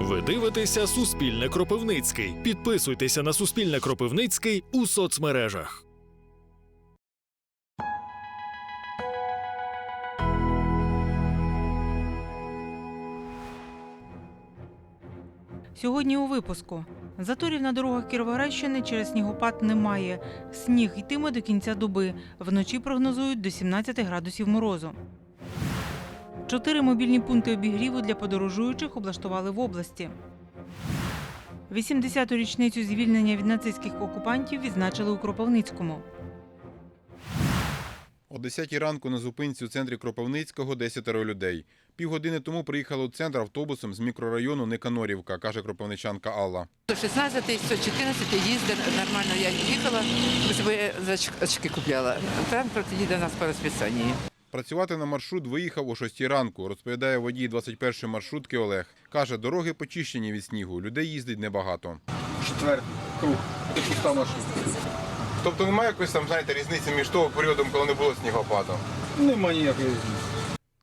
Ви дивитеся Суспільне Кропивницький. Підписуйтеся на Суспільне Кропивницький у соцмережах. Сьогодні у випуску. Заторів на дорогах Кіровоградщини через снігопад немає. Сніг йтиме до кінця доби. Вночі прогнозують до 17 градусів морозу. Чотири мобільні пункти обігріву для подорожуючих облаштували в області. 80-ту річницю звільнення від нацистських окупантів відзначили у Кропивницькому. О 10 ранку на зупинці у центрі Кропивницького 10 людей. Півгодини тому приїхали у центр автобусом з мікрорайону Никанорівка, каже кропивничанка Алла. 116, 114 їздить нормально. Я їхала, очки купляла. Транспорт їде нас по розписанню. Працювати на маршрут виїхав о 6 ранку, розповідає водій 21 маршрутки Олег. Каже, дороги почищені від снігу, людей їздить небагато. четвертий круг. Це пуста маршрутка. Тобто немає якоїсь там, знаєте, різниці між того періодом, коли не було снігопаду? Нема ніякої різниці.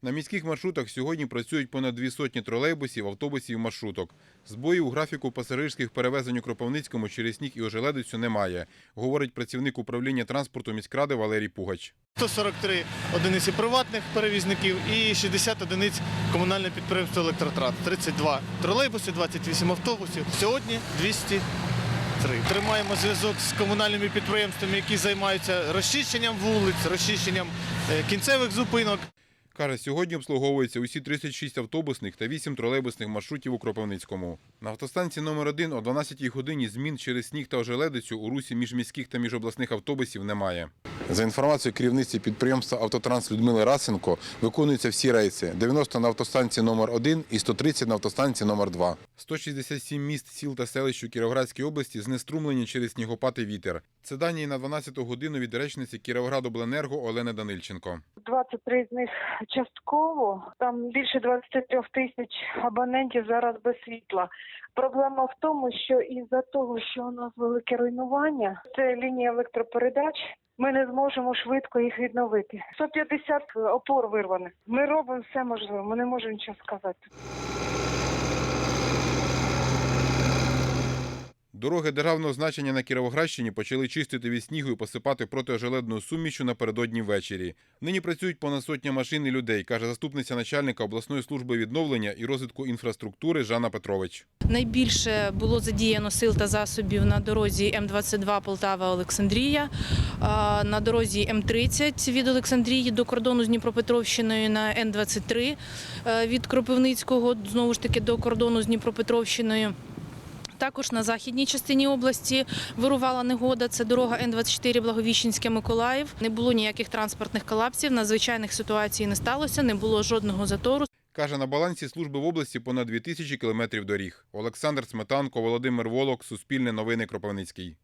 На міських маршрутах сьогодні працюють понад дві сотні тролейбусів, автобусів, маршруток. Збоїв у графіку пасажирських перевезень у Кропивницькому через сніг і ожеледицю немає, говорить працівник управління транспорту міськради Валерій Пугач. 143 одиниці приватних перевізників і 60 одиниць комунальне підприємство Електротранс. 32 тролейбуси, 28 автобусів. Сьогодні 203. Тримаємо зв'язок з комунальними підприємствами, які займаються розчищенням вулиць, розчищенням е, кінцевих зупинок. Каже, сьогодні обслуговуються усі 36 автобусних та 8 тролейбусних маршрутів у Кропивницькому. На автостанції номер 1 о 12 годині змін через сніг та ожеледицю у русі міжміських та міжобласних автобусів немає. За інформацією керівниці підприємства «Автотранс» Людмили Расенко, виконуються всі рейси – 90 на автостанції номер 1 і 130 на автостанції номер 2. 167 міст, сіл та селищ у Кіровоградській області знеструмлені через снігопад і вітер. Це дані на 12 годину від речниці Кіровоградобленерго Олени Данильченко. 23 з них частково. Там більше 23 тисяч абонентів зараз без світла. Проблема в тому, що із-за того, що у нас велике руйнування, це лінія електропередач. Ми не зможемо швидко їх відновити. 150 опор вирваних. Ми робимо все можливе. Ми не можемо нічого сказати. Дороги державного значення на Кіровоградщині почали чистити від снігу і посипати протиожеледною сумішю напередодні ввечері. Нині працюють понад сотня машин і людей, каже заступниця начальника обласної служби відновлення і розвитку інфраструктури Жанна Петрович. Найбільше було задіяно сил та засобів на дорозі М22 Полтава-Олександрія, на дорозі М30 від Олександрії до кордону з Дніпропетровщиною на Н23 е, від Кропивницького знову ж таки до кордону з Дніпропетровщиною. Також на західній частині області вирувала негода. Це дорога Н24 Благовіщенське Миколаїв. Не було ніяких транспортних колапсів. Надзвичайних ситуацій не сталося, не було жодного затору. Каже, на балансі служби в області понад 2000 кілометрів доріг. Олександр Сметанко, Володимир Волок, Суспільне новини Кропивницький.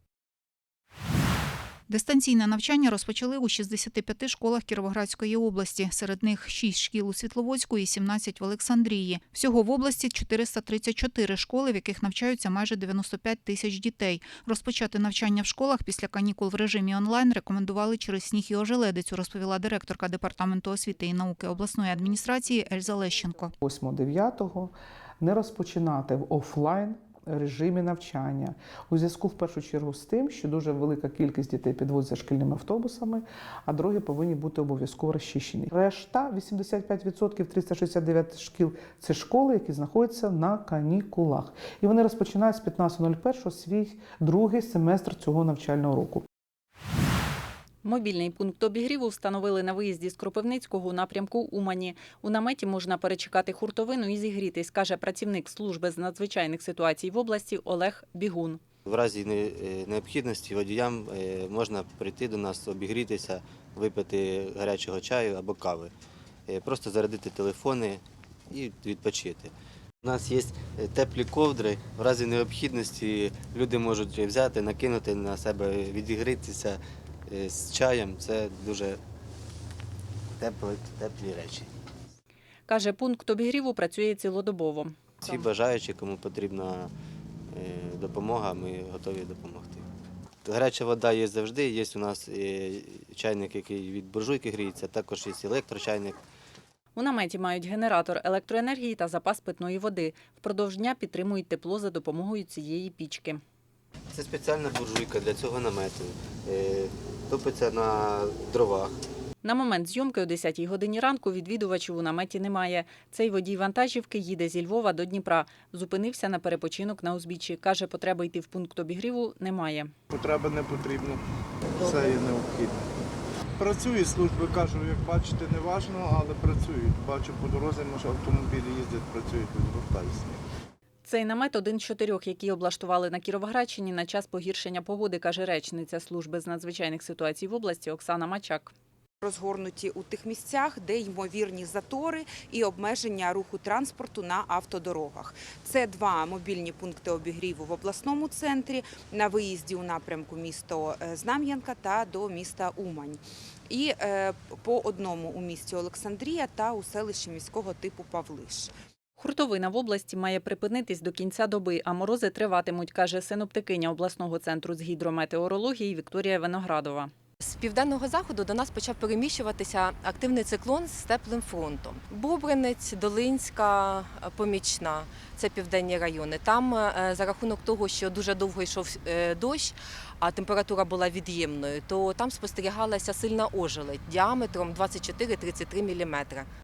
Дистанційне навчання розпочали у 65 школах Кіровоградської області. Серед них 6 шкіл у Світловодську і 17 в Олександрії. Всього в області 434 школи, в яких навчаються майже 95 тисяч дітей. Розпочати навчання в школах після канікул в режимі онлайн рекомендували через сніг і ожеледицю, розповіла директорка департаменту освіти і науки обласної адміністрації Ельза Лещенко. 8-9 не розпочинати в офлайн режимі навчання у зв'язку в першу чергу з тим, що дуже велика кількість дітей підвозиться шкільними автобусами, а дороги повинні бути обов'язково розчищені. Решта 85% 369 шкіл це школи, які знаходяться на канікулах, і вони розпочинають з 15.01 свій другий семестр цього навчального року. Мобільний пункт обігріву встановили на виїзді з Кропивницького у напрямку Умані. У наметі можна перечекати хуртовину і зігрітись, каже працівник служби з надзвичайних ситуацій в області Олег Бігун. В разі е, необхідності водіям е, можна прийти до нас, обігрітися, випити гарячого чаю або кави, Е, просто зарядити телефони і відпочити. У нас є теплі ковдри. В разі необхідності люди можуть взяти, накинути на себе, відігрітися е, з чаєм. Це дуже теплі, теплі речі. Каже, пункт обігріву працює цілодобово. Всі бажаючі, кому потрібна е, допомога, ми готові допомогти. Гаряча вода є завжди. Є у нас е, чайник, який від буржуйки гріється, також є електрочайник. У наметі мають генератор електроенергії та запас питної води. Впродовж дня підтримують тепло за допомогою цієї пічки. Це спеціальна буржуйка для цього намету. Е, Топиться на дровах. На момент зйомки о 10-й годині ранку відвідувачів у наметі немає. Цей водій вантажівки їде зі Львова до Дніпра. Зупинився на перепочинок на узбіччі. Каже, потреби йти в пункт обігріву немає. Потреби не потрібно. Все є необхідно. Працюють служби, кажу, як бачите, не важно, але працюють. Бачу по дорозі, може автомобілі їздять, працюють, звертаюся. Цей намет один з чотирьох, які облаштували на Кіровоградщині на час погіршення погоди, каже речниця служби з надзвичайних ситуацій в області Оксана Мачак. розгорнуті у тих місцях, де ймовірні затори і обмеження руху транспорту на автодорогах. Це два мобільні пункти обігріву в обласному центрі на виїзді у напрямку місто е, Знам'янка та до міста Умань. І е, по одному у місті Олександрія та у селищі міського типу Павлиш. Хуртовина в області має припинитись до кінця доби, а морози триватимуть, каже синоптикиня обласного центру з гідрометеорології Вікторія Виноградова. З південного заходу до нас почав переміщуватися активний циклон з теплим фронтом. Бобринець, Долинська, Помічна це південні райони. Там е, за рахунок того, що дуже довго йшов е, дощ, а температура була від'ємною, то там спостерігалася сильна ожеледь діаметром 24-33 мм.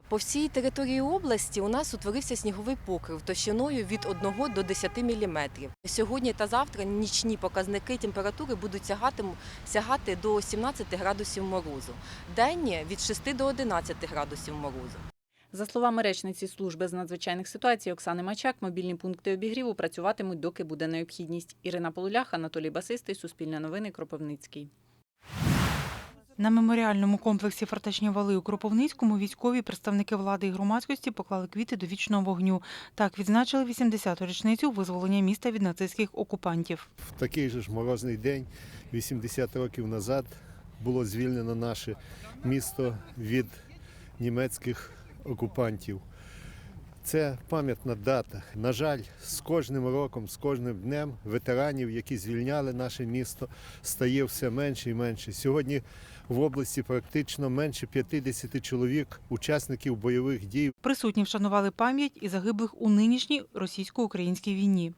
По всій території області у нас утворився сніговий покрив товщиною від 1 до 10 мм. Сьогодні та завтра нічні показники температури будуть сягати, сягати до 17 градусів морозу. Денні від 6 до 11 градусів морозу. За словами речниці служби з надзвичайних ситуацій Оксани Мачак, мобільні пункти обігріву працюватимуть, доки буде необхідність. Ірина Полулях, Анатолій Басистий, Суспільне новини, Кропивницький. На меморіальному комплексі Фортечні вали у Кропивницькому військові представники влади і громадськості поклали квіти до вічного вогню. Так відзначили 80-ту річницю визволення міста від нацистських окупантів. В такий же ж морозний день, 80 років назад, було звільнено наше місто від німецьких окупантів. Це пам'ятна дата. На жаль, з кожним роком, з кожним днем ветеранів, які звільняли наше місто, стає все менше і менше. Сьогодні в області практично менше 50 чоловік, учасників бойових дій. Присутні вшанували пам'ять і загиблих у нинішній російсько-українській війні.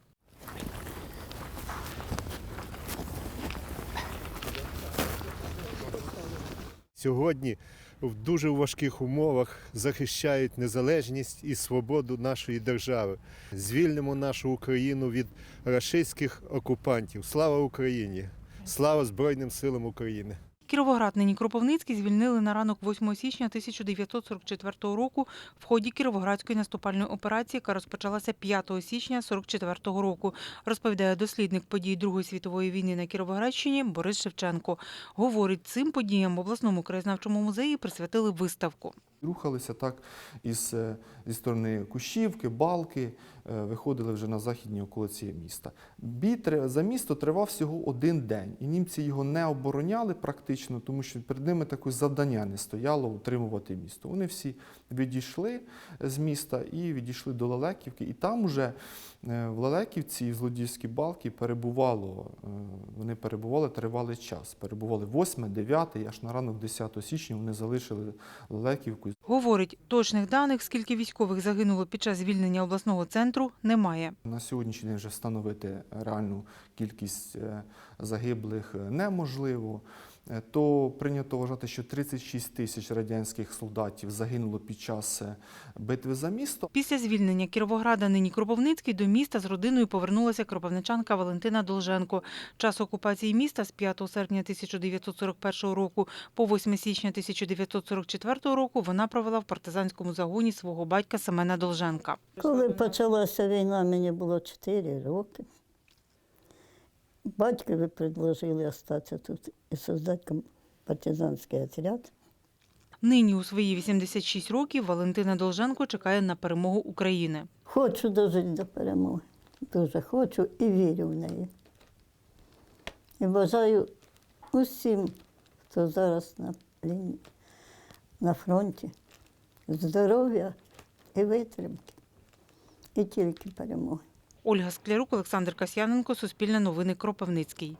Сьогодні в дуже важких умовах захищають незалежність і свободу нашої держави. Звільнимо нашу Україну від рашистських окупантів. Слава Україні! Слава Збройним силам України! Кіровоград нині Кропивницький звільнили на ранок 8 січня 1944 року в ході Кіровоградської наступальної операції, яка розпочалася 5 січня 1944 року, розповідає дослідник подій Другої світової війни на Кіровоградщині Борис Шевченко. Говорить, цим подіям в обласному краєзнавчому музеї присвятили виставку. Рухалися так із, е, зі сторони Кущівки, Балки, е, виходили вже на західні околиці міста. Бій за місто тривав всього один день, і німці його не обороняли практично, тому що перед ними таке завдання не стояло утримувати місто. Вони всі відійшли з міста і відійшли до Лелеківки, і там уже е, в Лелеківці, в Злодіївській Балки перебувало, е, вони перебували тривалий час. Перебували 8, 9, аж на ранок 10 січня вони залишили Лелеківку. Говорить, точних даних, скільки військових загинуло під час звільнення обласного центру, немає. На сьогоднішній день вже встановити реальну кількість е, загиблих е, неможливо. Е, То прийнято вважати, що 36 тисяч радянських солдатів загинуло під час е, битви за місто. Після звільнення Кіровограда нині Кропивницький до міста з родиною повернулася кропивничанка Валентина Долженко. Час окупації міста з 5 серпня 1941 року по 8 січня 1944 року вона провела в партизанському загоні свого батька Семена Долженка. Коли почалася війна, мені було 4 роки. Батькові предложили залишитися тут і создати партизанський отряд. Нині у свої 86 років Валентина Долженко чекає на перемогу України. Хочу дожити до перемоги. Дуже хочу і вірю в неї. І бажаю усім, хто зараз на лінії, на фронті, здоров'я і витримки. І тільки перемоги. Ольга Склярук, Олександр Касьяненко, Суспільне новини, Кропивницький.